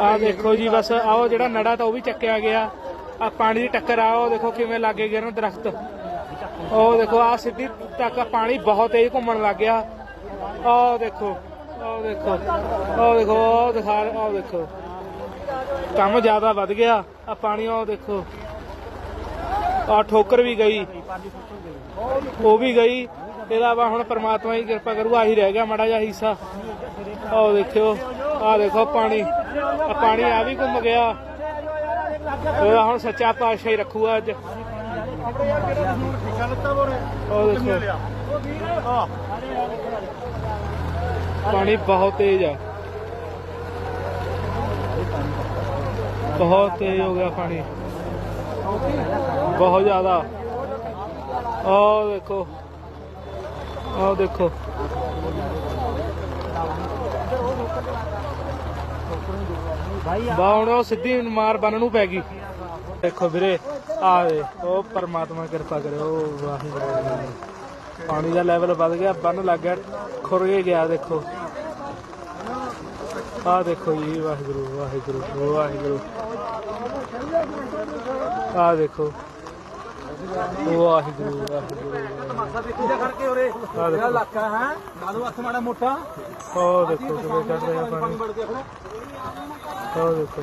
ਆ ਦੇਖੋ ਜੀ ਬਸ ਆਓ ਜਿਹੜਾ ਨੜਾ ਤਾਂ ਉਹ ਵੀ ਚੱਕਿਆ ਗਿਆ। ਆ ਪਾਣੀ ਦੀ ਟੱਕਰ ਆ ਦੇਖੋ ਕਿਵੇਂ ਲੱਗੇ ਗਿਰਨ ਦਰਖਤ। ਉਹ ਦੇਖੋ ਆ ਸਿੱਧੀ ਤੱਕ ਪਾਣੀ ਬਹੁਤ ਤੇਜ਼ ਘੁੰਮਣ ਲੱਗ ਗਿਆ। ਆਹ ਦੇਖੋ ਆਹ ਦੇਖੋ ਆਹ ਦੇਖੋ, ਆਹ ਦਿਖਾ ਆਹ ਦੇਖੋ। ਕੰਮ ਜ਼ਿਆਦਾ ਵੱਧ ਗਿਆ। ਆ ਪਾਣੀ ਉਹ ਦੇਖੋ। ਆ ਠੋਕਰ ਵੀ ਗਈ। ਉਹ ਵੀ ਗਈ। ਇਹਦਾ ਵਾ ਹੁਣ ਪ੍ਰਮਾਤਮਾ ਦੀ ਕਿਰਪਾ ਕਰੂ, ਆਹੀ ਰਹਿ ਗਿਆ ਮਾੜਾ ਜਿਹਾ ਹਿੱਸਾ। ਆਹ ਦੇਖਿਓ, ਆਹ ਦੇਖੋ ਪਾਣੀ। ਆ ਪਾਣੀ ਆ ਵੀ ਘੁੰਮ ਗਿਆ। ਇਹ ਹੁਣ ਸੱਚਾ ਪਾਤਸ਼ਾਹ ਹੀ ਰੱਖੂਗਾ ਅੱਜ। ਉਹ ਦੇਖੋ। ਪਾਣੀ ਬਹੁਤ ਤੇਜ਼ ਆ। ਬਹੁਤ ਤੇਜ਼ ਹੋ ਗਿਆ ਪਾਣੀ। ਬਹੁਤ ਜ਼ਿਆਦਾ। ਉਹ ਦੇਖੋ। ਉਹ ਦੇਖੋ। ਬਾ ਉਹ ਸਿੱਧੀ ਮਾਰ ਬੰਨ ਨੂੰ ਪੈ ਗਈ। ਦੇਖੋ ਵੀਰੇ, ਆ ਉਹ ਪਰਮਾਤਮਾ ਕਿਰਪਾ ਕਰੇ, ਉਹ ਵਾਹਿਗੁਰੂ। ਪਾਣੀ ਦਾ ਲੈਵਲ ਵੱਧ ਗਿਆ, ਬੰਨ ਲੱਗ ਗਿਆ, ਖੁਰ ਕੇ ਗਿਆ, ਦੇਖੋ। ਆਹ ਦੇਖੋ ਜੀ, ਵਾਹਿਗੁਰੂ ਵਾਹਿਗੁਰੂ ਵਾਹਿਗੁਰੂ। ਆਹ ਦੇਖੋ। ਵਾਹਿਗੁਰੂ ਵਾਹਿਗੁਰੂ। ਮਾਸਾ ਦੇਖੀ ਜਾ ਕਰਕੇ ਉਰੇ। ਦੇਖੋ ਇਲਾਕਾ ਹੈ ਨਾਲੂ ਹੱਥ ਮਾੜਾ ਮੋਟਾ ਉਹ ਦੇਖੋ ਕਿਵੇਂ ਚੱਲ ਰਿਹਾ ਪਾਣੀ। ਉਹ ਦੇਖੋ।